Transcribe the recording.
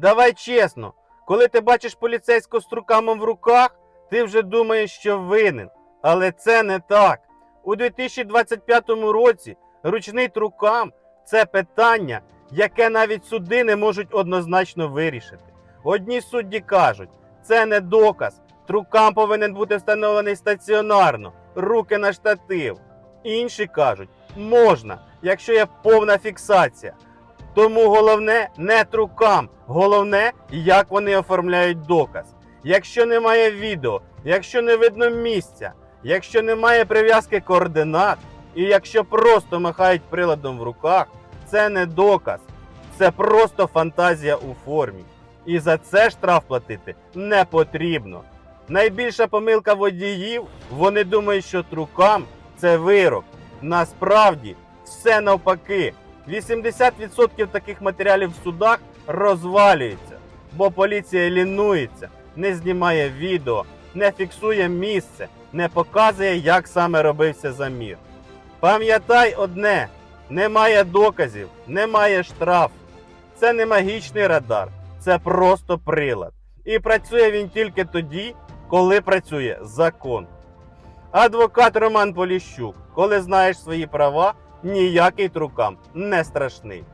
Давай чесно, коли ти бачиш поліцейського з трукамом в руках, ти вже думаєш, що винен. Але це не так. У 2025 році ручний трукам це питання, яке навіть суди не можуть однозначно вирішити. Одні судді кажуть, це не доказ. Трукам повинен бути встановлений стаціонарно, руки на штатив. Інші кажуть, можна, якщо є повна фіксація. Тому головне не трукам, головне, як вони оформляють доказ. Якщо немає відео, якщо не видно місця, якщо немає прив'язки координат, і якщо просто махають приладом в руках, це не доказ, це просто фантазія у формі. І за це штраф платити не потрібно. Найбільша помилка водіїв, вони думають, що трукам це вирок. Насправді все навпаки. 80% таких матеріалів в судах розвалюється, бо поліція лінується, не знімає відео, не фіксує місце, не показує, як саме робився замір. Пам'ятай одне: немає доказів, немає штраф. Це не магічний радар, це просто прилад. І працює він тільки тоді, коли працює закон. Адвокат Роман Поліщук, коли знаєш свої права, ніякий трукам не страшний.